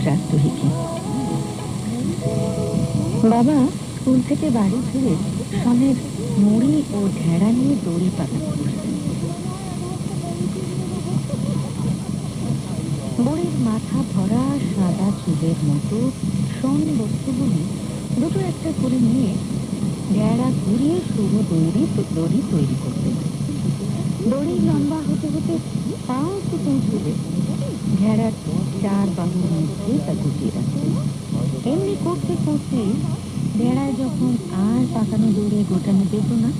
প্রাত্যহিকী বাবা স্কুল থেকে বাড়ি ফিরে সনের মুড়ি ও ঢেড়া নিয়ে দড়ি পাতা করছেন মাথা ভরা সাদা চুলের মতো শন বস্তুগুলি দুটো একটা করে নিয়ে ঢেড়া ঘুরিয়ে সরু দড়ি দড়ি তৈরি করতে দড়ি লম্বা হতে হতে পাও তো পৌঁছবে ঘেরার চার বাহুর মধ্যে তা গুটিয়ে রাখতেন এমনি করতে করতে ভেড়ায় যখন আর পাকানো দড়ি গোটানো যেত না,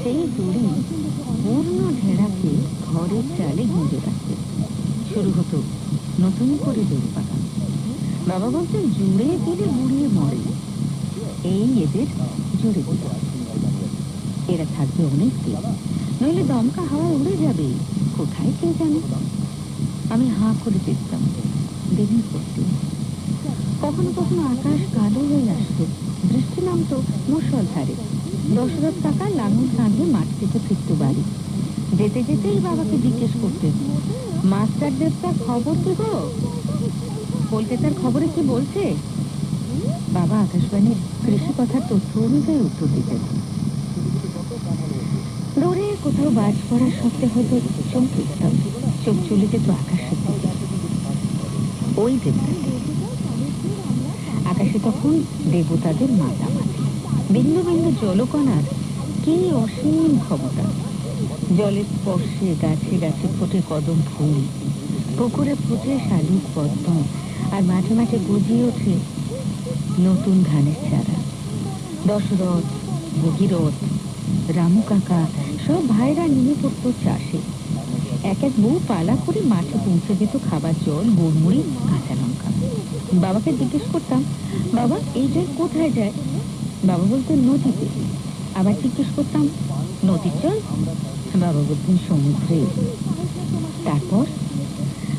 সেই দড়ি পূর্ণ ঢেড়াকে ঘরের চালে গুঁজে রাখতে শুরু হতো নতুন করে দড়ি পাকানো বাবা বলতেন, জুড়ে দিলে বুড়িয়ে মরে। এই এদের জুড়ে দিল এরা থাকবে অনেক দিন নইলে দমকা হাওয়া উড়ে যাবে। কোথায় কে জানে? আমি হাঁ করে দেখতাম দেবী করতে। কখনো কখনো আকাশ কালো হয়ে আসতো। বৃষ্টি নামতো মুসলধারে দশরথ কাকা লাঙল কাঁধে মাঠ থেকে ফিরত বাড়ি। যেতে যেতেই বাবাকে জিজ্ঞেস করতেন খবর কি গো কলকাতার খবরে কি বলছে? বাবা আকাশবাণীর কৃষি কথার তথ্য অনুযায়ী উত্তর দিতেন কোথাও বাজ পড়ার হয়তো চমকে যেতাম চোখ চলে যেত আকাশের ওই দেবতা আকাশে তখন দেবতাদের মাতামাতি। বিন্দু বিন্দু জলকণার কি অসীম ক্ষমতা। জলের স্পর্শে গাছে গাছে ফোটে কদম ফুল। পুকুরে ফুটে শালুক পদ্ম, আর মাঝে মাঝে গজিয়ে ওঠে নতুন ধানের চারা। দশরথ, ভগীরথ, রামু কাকা সব ভাইরা নেমে পড়তো চাষে। এক এক বউ পালা করে মাঠে পৌঁছে যেত খাবার জল গোড়মুড়ি কাঁচা লঙ্কা। বাবাকে জিজ্ঞেস করতাম, বাবা, এই জল কোথায় যায়? বাবা বলতেন নদীতে। আবার জিজ্ঞেস করতাম নদীর জল বাবা বলতেন সমুদ্রে। তারপর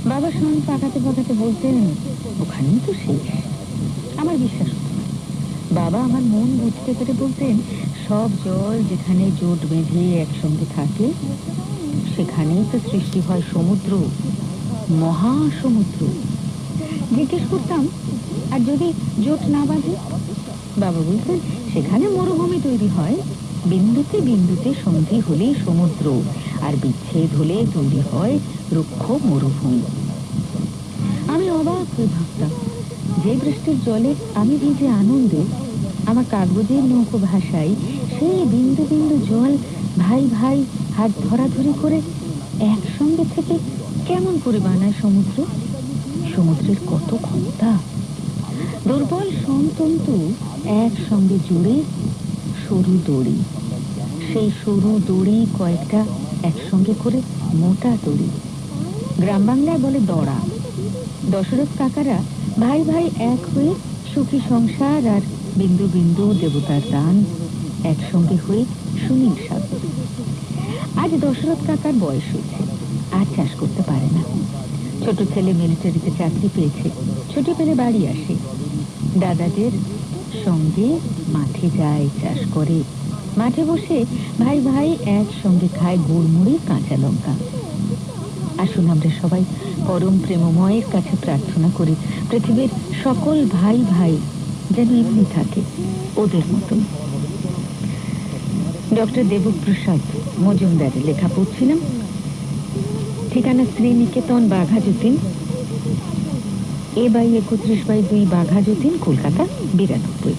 বাবা শোন পাকাতে পাকাতে বলতেন, ওখানেই তো শেষ। আমার বিশ্বাস বাবা আমার মন বুঝতে পেরে বলতেন, সব জল যেখানে জোট বেঁধে একসঙ্গে থাকে, সেখানেই তো সৃষ্টি হয় সমুদ্র, মহাসমুদ্র। জিজ্ঞেস করতাম, আর যদি জোট না বাঁধে? বাবা বলতেন, সেখানে মরুভূমি তৈরি হয় বিন্দুতে বিন্দুতে সন্ধি হলেই সমুদ্র, আর বিচ্ছেদ হলে তৈরি হয় রুক্ষ মরুভূমি। আমি অবাক হয়ে ভাবতাম, যে বৃষ্টির জলে আমি ভিজে আনন্দে আমার কাগজের নৌকো ভাষায় সেই বিন্দু বিন্দু জল ভাই ভাই হাত ধরাধরি করে একসঙ্গে থেকে কেমন করে বানায় সমুদ্র? সমুদ্রের কত ক্ষমতা? দুর্বল সন্তন্তু একসঙ্গে জুড়ে সরু দড়ি। সেই সরু দড়ি কয়েকটা একসঙ্গে করে মোটা দড়ি। গ্রাম বাংলায় বলে দড়া। দশরথ কাকারা ভাই ভাই এক হয়ে সুখী সংসার আর বিন্দু বিন্দু দেবতার দান একসঙ্গে হয়ে সুনীল সাগর আজ দশরথ কাকার বয়স হয়েছে, আর চাষ করতে পারে না। ছোট ছেলে মিলিটারিতে চাকরি পেয়েছে, ছুটি পেলে বাড়ি আসে। দাদাদের সঙ্গে মাঠে যায় চাষ করে। মাঠে বসে ভাই ভাই একসঙ্গে খায় গুড়মুড়ি কাঁচা লঙ্কা। আসুন আমরা সবাই পরম প্রেমময়ের কাছে প্রার্থনা করি পৃথিবীর সকল ভাই ভাই যেন এমনি থাকে ওদের মতন। ডক্টর দেবপ্রসাদ মজুমদারের লেখা পড়ছিলাম। ঠিকানা শ্রীনিকেতন বাঘা এ বাই একত্রিশ বাই দুই বাঘা যতীন কলকাতা বিরানব্বই।